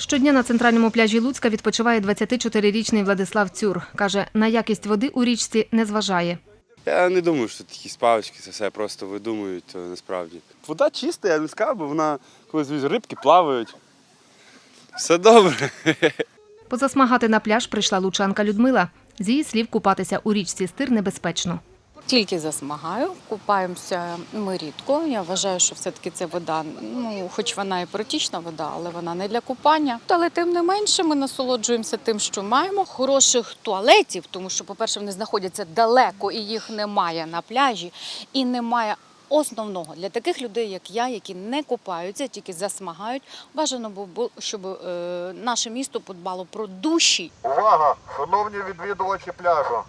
Щодня на центральному пляжі Луцька відпочиває 24-річний Владислав Цюр. Каже, на якість води у річці не зважає. Я не думаю, що такі спавочки, це все просто видумують то насправді. Вода чиста, я не скажу, бо вона колись рибки плавають. Все добре. Позасмагати на пляж прийшла лучанка Людмила. З її слів, купатися у річці Стир небезпечно. Тільки засмагаю, купаємося ми рідко. Я вважаю, що все-таки це вода, ну хоч вона і протічна вода, але вона не для купання. Але тим не менше ми насолоджуємося тим, що маємо хороших туалетів, тому що, по-перше, вони знаходяться далеко і їх немає на пляжі, і немає. Основного для таких людей, як я, які не купаються, тільки засмагають, бажано було, щоб е, наше місто подбало про душі Увага, шановні відвідувачі пляжу!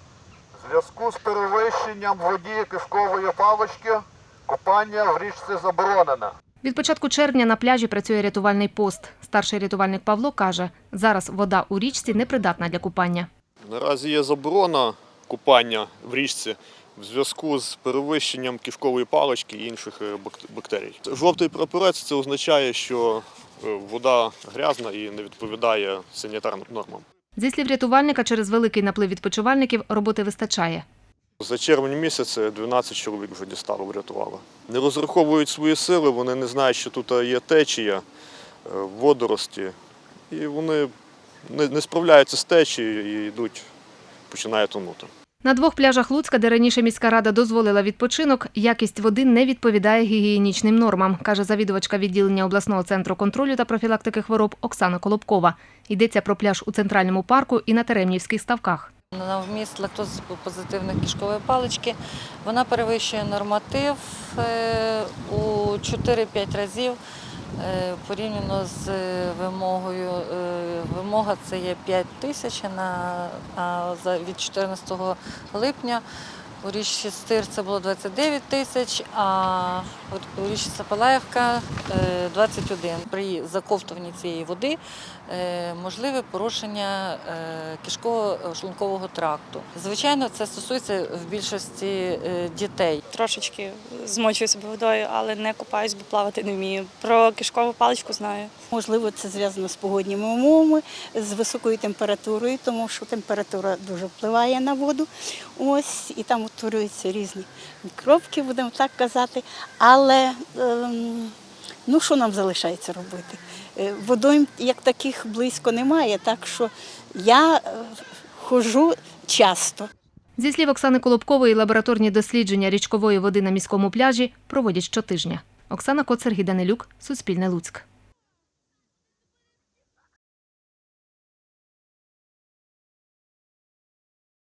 Зв'язку з перевищенням в воді кишкової палички купання в річці заборонене. Від початку червня на пляжі працює рятувальний пост. Старший рятувальник Павло каже, зараз вода у річці непридатна для купання. Наразі є заборона купання в річці в зв'язку з перевищенням кишкової палички і інших е, бактерій. Жовтий прапорець це означає, що е, вода грязна і не відповідає санітарним нормам. Зі слів рятувальника, через великий наплив відпочивальників роботи вистачає. За червень місяць 12 чоловік вже дістало, врятувало. Не розраховують свої сили, вони не знають, що тут є течія, е, водорості, і вони не справляються з течією і йдуть, починають тонути. На двох пляжах Луцька, де раніше міська рада дозволила відпочинок, якість води не відповідає гігієнічним нормам, каже завідувачка відділення обласного центру контролю та профілактики хвороб Оксана Колобкова. Йдеться про пляж у центральному парку і на Теремнівських ставках. На вміст лактозопозитивних кишкової палички вона перевищує норматив е, у 4-5 разів порівняно з е, вимогою. Е, Вимога це є 5 тисяч, на, від 14 липня у річці Стир це було 29 тисяч, а у- у річці Сапалаївка е, 21. При заковтуванні цієї води е, можливе порушення е, кишково-шлункового тракту. Звичайно, це стосується в більшості е, дітей. трошечки змочую себе водою, але не купаюсь, бо плавати не вмію. Про кишкову паличку знаю. Можливо, це зв'язано з погодніми умовами, з високою температурою, тому що температура дуже впливає на воду. Ось і там утворюються різні мікробки, будемо так казати. Але ем, ну що нам залишається робити? Е, Водойм як таких близько немає, так що я е, ходжу часто. Зі слів Оксани Колобкової, лабораторні дослідження річкової води на міському пляжі проводять щотижня. Оксана Коцер, Данилюк, Суспільне Луцьк.